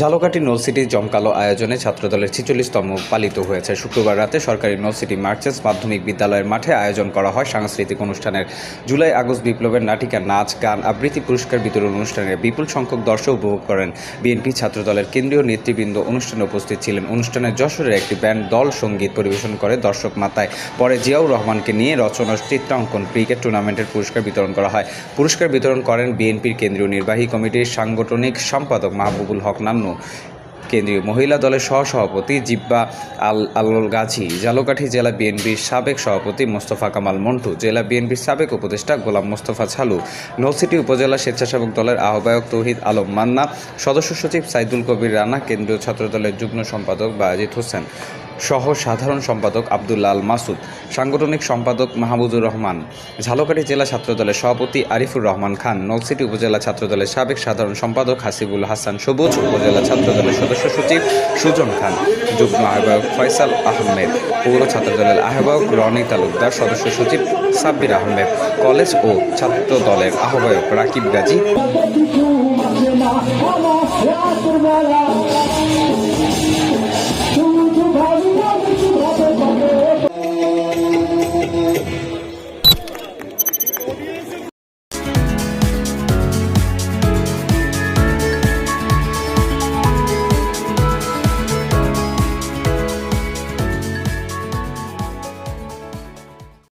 ঝালকাঠি নলসিটি জমকালো আয়োজনে ছাত্রদলের ছিচল্লিশতম পালিত হয়েছে। শুক্রবার রাতে সরকারি নলসিটি মার্চেস মাধ্যমিক বিদ্যালয়ের মাঠে আয়োজন করা হয় সাংস্কৃতিক অনুষ্ঠানের। জুলাই, আগস্ট বিপ্লবের নাটিকা নাচ, গান, আবৃত্তি, পুরস্কার বিতরণ অনুষ্ঠানে বিপুল সংখ্যক দর্শক উপভোগ করেন। বিএনপি ছাত্রদলের কেন্দ্রীয় নেতৃবৃন্দ অনুষ্ঠানে উপস্থিত ছিলেন। অনুষ্ঠানে যশোরের একটি ব্যান্ড দল সংগীত পরিবেশন করে দর্শক মাতায়। পরে জিয়াউর রহমানকে নিয়ে রচনা চিত্রাঙ্কন, ক্রিকেট টুর্নামেন্টের পুরস্কার বিতরণ করা হয়। পুরস্কার বিতরণ করেন বিএনপির কেন্দ্রীয় নির্বাহী কমিটির সাংগঠনিক সম্পাদক মাহবুবুল হক নান্নু। কেন্দ্রীয় মহিলা দলের সহসভাপতি জিব্বা আল আল গাজী, জালকাঠি জেলা বিএনপির সাবেক সভাপতি মোস্তফা কামাল মন্টু, জেলা বিএনপির সাবেক উপদেষ্টা গোলাম মোস্তফা ছালু নলসিটি উপজেলা স্বেচ্ছাসেবক দলের আহ্বায়ক তৌহিদ আলম মান্না, সদস্য সচিব সাইদুল কবির রানা, কেন্দ্রীয় ছাত্রদলের যুগ্ম সম্পাদক বায়াজিৎ হোসেন। সহ সাধারণ সম্পাদক আব্দুল্লা আল মাসুদ, সাংগঠনিক সম্পাদক মাহমুদুর রহমান, ঝালকাঠি জেলা ছাত্রদলের সভাপতি আরিফুর রহমান খান, নলসিটি উপজেলা ছাত্রদলের সাবেক সাধারণ সম্পাদক হাসিবুল হাসান সবুজ, উপজেলা ছাত্রদলের সদস্য সচিব সুজন খান, যুগ্ম আহ্বায়ক ফয়সাল আহমেদ, পৌর ছাত্রদলের আহ্বায়ক রনি তালুকদার, সদস্য সচিব সাব্বির আহমেদ, কলেজ ও ছাত্র দলের আহ্বায়ক রাকিব গাজী।